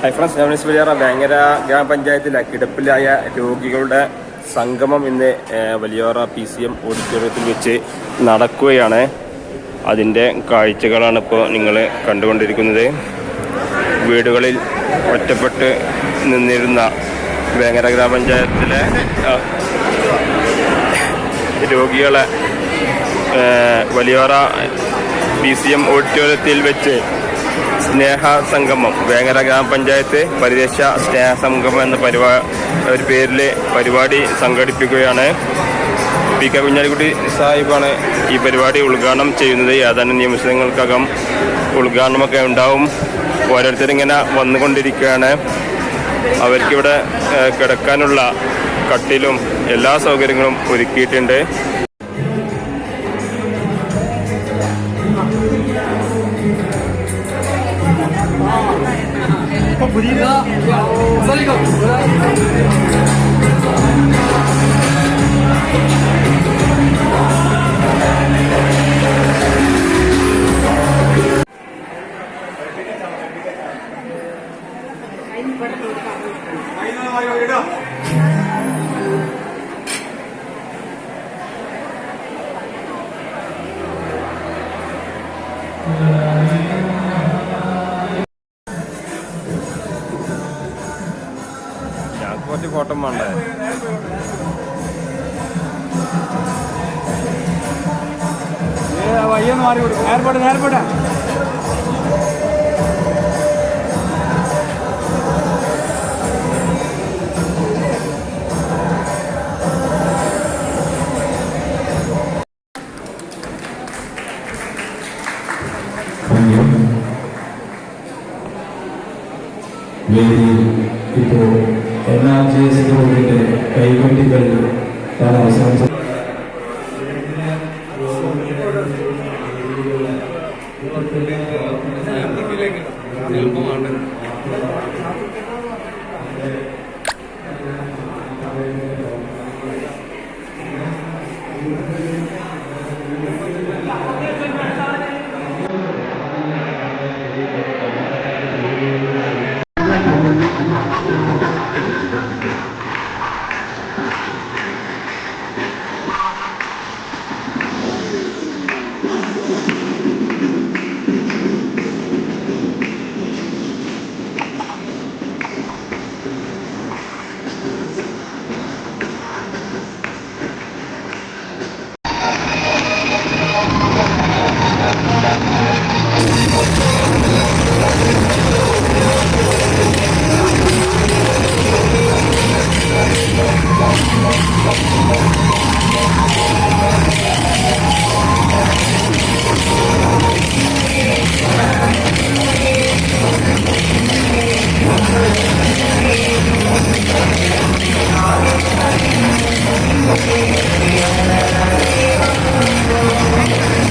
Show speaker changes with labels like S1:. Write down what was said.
S1: Hi friends ഞാൻ വലിയ വേങ്ങര ഗ്രാമപഞ്ചായത്തിലെ കിടപ്പിലായ രോഗികളുടെ സംഗമം ഇന്ന് വലിയോറ പി സി എം ഓഡിറ്റോറിയത്തിൽ വെച്ച് നടക്കുകയാണ്. അതിന്റെ കാഴ്ചകളാണ് ഇപ്പോൾ നിങ്ങൾ കണ്ടുകൊണ്ടിരിക്കുന്നത്. വീടുകളിൽ ഒറ്റപ്പെട്ട് നിന്നിരുന്ന വേങ്ങര ഗ്രാമപഞ്ചായത്തിലെ രോഗികളെ വലിയോറ പി സി എം ഓഡിറ്റോറിയത്തിൽ വെച്ച് സ്നേഹ സംഗമം വേങ്ങര ഗ്രാമപഞ്ചായത്ത് പരിരക്ഷ സ്നേഹ സംഗമം എന്ന പരിപാ ഒരു പേരിൽ പരിപാടി സംഘടിപ്പിക്കുകയാണ്. പി കെ കുഞ്ഞാലിക്കുട്ടി സാഹിബാണ് ഈ പരിപാടി ഉദ്ഘാടനം ചെയ്യുന്നത്. ഏതാനും നിയമസങ്ങൾക്കകം ഉദ്ഘാടനമൊക്കെ ഉണ്ടാവും. ഓരോരുത്തരിങ്ങനെ വന്നുകൊണ്ടിരിക്കുകയാണ്. അവർക്കിവിടെ കിടക്കാനുള്ള കട്ടിലും എല്ലാ സൗകര്യങ്ങളും ഒരുക്കിയിട്ടുണ്ട്. không vừa nữa Thank you. കുറച്ച് ഫോട്ടോ വേണ്ടേ?
S2: വയ്യെന്ന് മാറി കൊടുക്കും. നേർപ്പോട്ടെ നേർപ്പോട്ടെ
S3: വേദിയിൽ എസ് ഞാൻ അവസാനിച്ചു
S2: എളുപ്പമാണ്